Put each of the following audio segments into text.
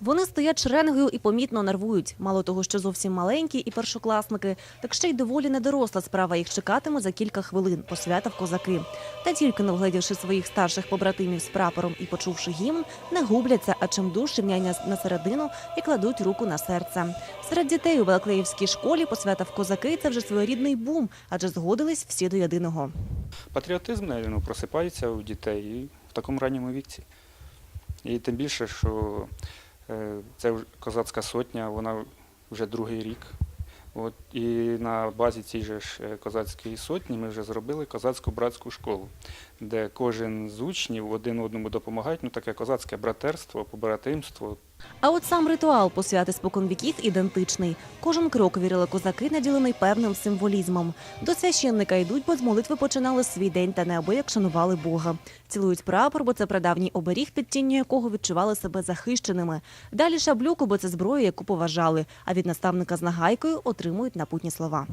Вони стоять шеренгою і помітно нервують. Мало того, що зовсім маленькі і першокласники, так ще й доволі недоросла справа їх чекатиме за кілька хвилин, посвята в козаки. Та тільки не вгледівши своїх старших побратимів з прапором і почувши гімн, не губляться, а чим дужче м'яння на середину і кладуть руку на серце. Серед дітей у Великлеївській школі посвята в козаки це вже своєрідний бум, адже згодились всі до єдиного. Патріотизм, навіть, просипається у дітей в такому ранньому віці. І тим більше, що це козацька сотня, вона вже другий рік. От, і на базі цієї ж е, козацької сотні ми вже зробили козацьку братську школу, де кожен з учнів один одному допомагає, ну таке козацьке братерство, побратимство. А от сам ритуал посвяти споконвіків ідентичний. Кожен крок вірили козаки, наділений певним символізмом. До священника йдуть, бо з молитви починали свій день та неабияк шанували Бога. Цілують прапор, бо це прадавній оберіг, під тінню якого відчували себе захищеними. Далі шаблюку, бо це зброя, яку поважали. А від наставника з нагайкою отримують напутні слова.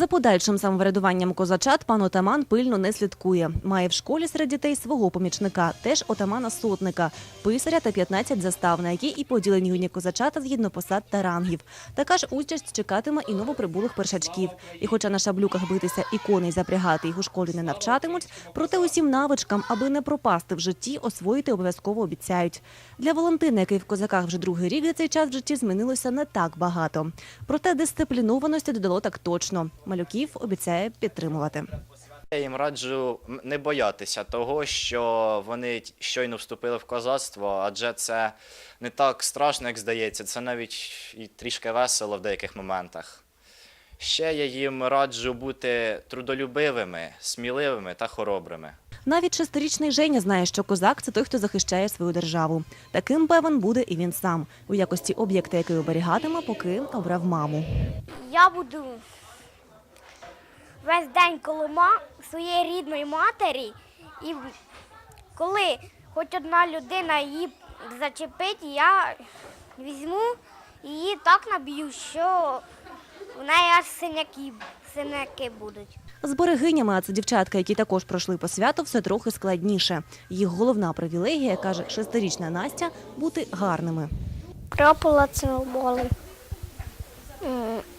За подальшим самоврядуванням козачат пан отаман пильно не слідкує. Має в школі серед дітей свого помічника, теж отамана сотника, писаря та 15 застав, на які і поділені юні козачата згідно посад та рангів. Така ж участь чекатиме і новоприбулих першачків. І хоча на шаблюках битися і коней запрягати їх у школі не навчатимуть, проте усім навичкам, аби не пропасти в житті, освоїти обов'язково обіцяють. Для Валентина, який в козаках вже другий рік за цей час в житті змінилося не так багато. Проте дисциплінованості додало так точно. Малюків обіцяє підтримувати. Я їм раджу не боятися того, що вони щойно вступили в козацтво, адже це не так страшно, як здається. Це навіть і трішки весело в деяких моментах. Ще я їм раджу бути трудолюбивими, сміливими та хоробрими. Навіть шестирічний Женя знає, що козак це той, хто захищає свою державу. Таким певен буде і він сам у якості об'єкта, який оберігатиме, поки обрав маму. Я буду весь день коло ма- своєї рідної матері, і коли хоч одна людина її зачепить, я візьму її так наб'ю, що в неї аж синяки, синяки будуть. З берегинями, а це дівчатка, які також пройшли по святу, все трохи складніше. Їх головна привілегія, каже шестирічна Настя, бути гарними. Крапала символи,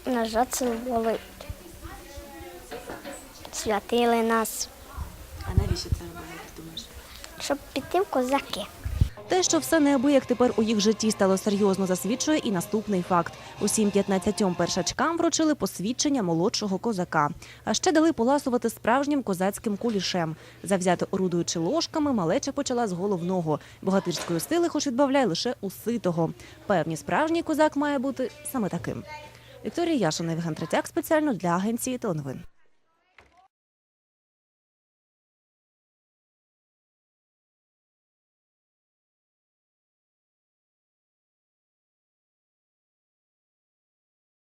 нажат символи. Святили нас, А навіщо це робили, думаєш? щоб піти в козаки. Те, що все неабияк тепер у їх житті стало серйозно, засвідчує і наступний факт. Усім 15 першачкам вручили посвідчення молодшого козака. А ще дали поласувати справжнім козацьким кулішем. Завзято орудуючи ложками, малеча почала з головного. Богатирської сили хоч відбавляй лише у ситого. Певні справжній козак має бути саме таким. Вікторія Яшина, Євген Третяк спеціально для агенції теленовин.